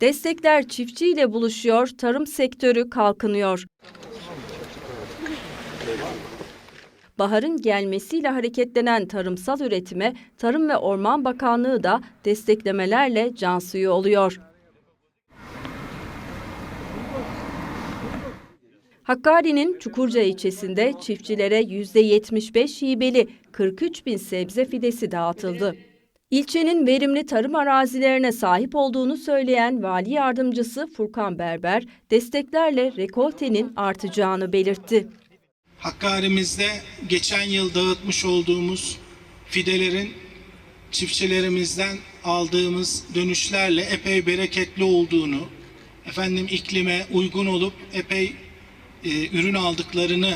Destekler çiftçiyle buluşuyor, tarım sektörü kalkınıyor. Baharın gelmesiyle hareketlenen tarımsal üretime Tarım ve Orman Bakanlığı da desteklemelerle can suyu oluyor. Hakkari'nin Çukurca ilçesinde çiftçilere %75 hibeli 43 bin sebze fidesi dağıtıldı. İlçenin verimli tarım arazilerine sahip olduğunu söyleyen vali yardımcısı Furkan Berber, desteklerle rekoltenin artacağını belirtti. Hakkari'mizde geçen yıl dağıtmış olduğumuz fidelerin çiftçilerimizden aldığımız dönüşlerle epey bereketli olduğunu, efendim iklime uygun olup epey e, ürün aldıklarını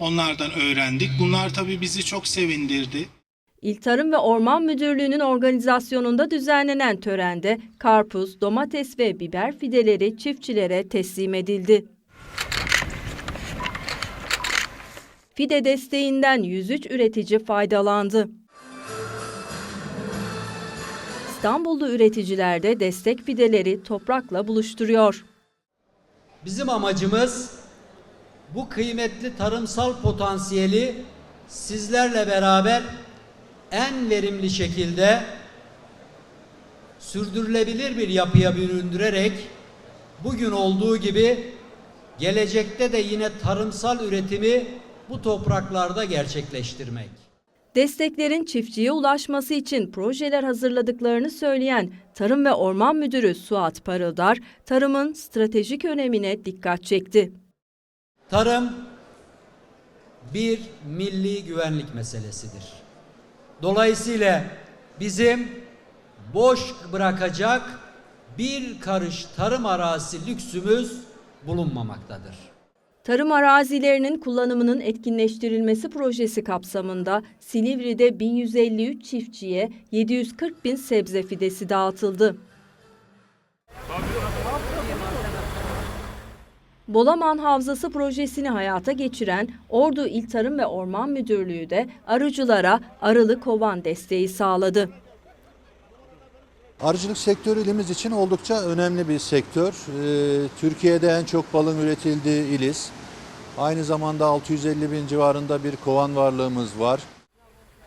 onlardan öğrendik. Bunlar tabii bizi çok sevindirdi. İl Tarım ve Orman Müdürlüğü'nün organizasyonunda düzenlenen törende karpuz, domates ve biber fideleri çiftçilere teslim edildi. Fide desteğinden 103 üretici faydalandı. İstanbullu üreticiler de destek fideleri toprakla buluşturuyor. Bizim amacımız bu kıymetli tarımsal potansiyeli sizlerle beraber en verimli şekilde sürdürülebilir bir yapıya büründürerek bugün olduğu gibi gelecekte de yine tarımsal üretimi bu topraklarda gerçekleştirmek. Desteklerin çiftçiye ulaşması için projeler hazırladıklarını söyleyen Tarım ve Orman Müdürü Suat Parıldar, tarımın stratejik önemine dikkat çekti. Tarım bir milli güvenlik meselesidir. Dolayısıyla bizim boş bırakacak bir karış tarım arazisi lüksümüz bulunmamaktadır. Tarım arazilerinin kullanımının etkinleştirilmesi projesi kapsamında Silivri'de 1153 çiftçiye 740 bin sebze fidesi dağıtıldı. Bolaman Havzası projesini hayata geçiren Ordu İl Tarım ve Orman Müdürlüğü de arıcılara arılı kovan desteği sağladı. Arıcılık sektörü ilimiz için oldukça önemli bir sektör. Ee, Türkiye'de en çok balın üretildiği iliz. Aynı zamanda 650 bin civarında bir kovan varlığımız var.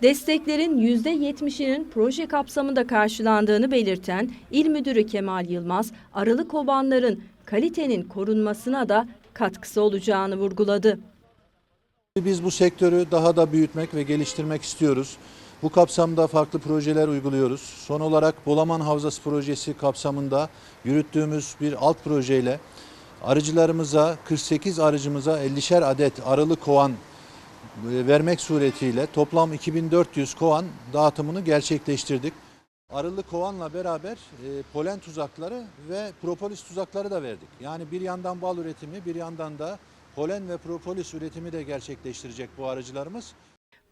Desteklerin %70'inin proje kapsamında karşılandığını belirten İl Müdürü Kemal Yılmaz, arılı kovanların kalitenin korunmasına da katkısı olacağını vurguladı. Biz bu sektörü daha da büyütmek ve geliştirmek istiyoruz. Bu kapsamda farklı projeler uyguluyoruz. Son olarak Bolaman Havzası projesi kapsamında yürüttüğümüz bir alt projeyle arıcılarımıza 48 arıcımıza 50'şer adet arılı kovan e, vermek suretiyle toplam 2400 kovan dağıtımını gerçekleştirdik. Arılı kovanla beraber e, polen tuzakları ve propolis tuzakları da verdik. Yani bir yandan bal üretimi bir yandan da polen ve propolis üretimi de gerçekleştirecek bu arıcılarımız.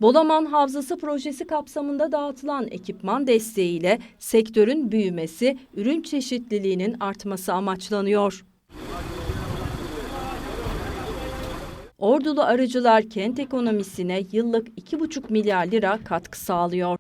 Bolaman Havzası projesi kapsamında dağıtılan ekipman desteğiyle sektörün büyümesi, ürün çeşitliliğinin artması amaçlanıyor. Ordulu arıcılar kent ekonomisine yıllık 2,5 milyar lira katkı sağlıyor.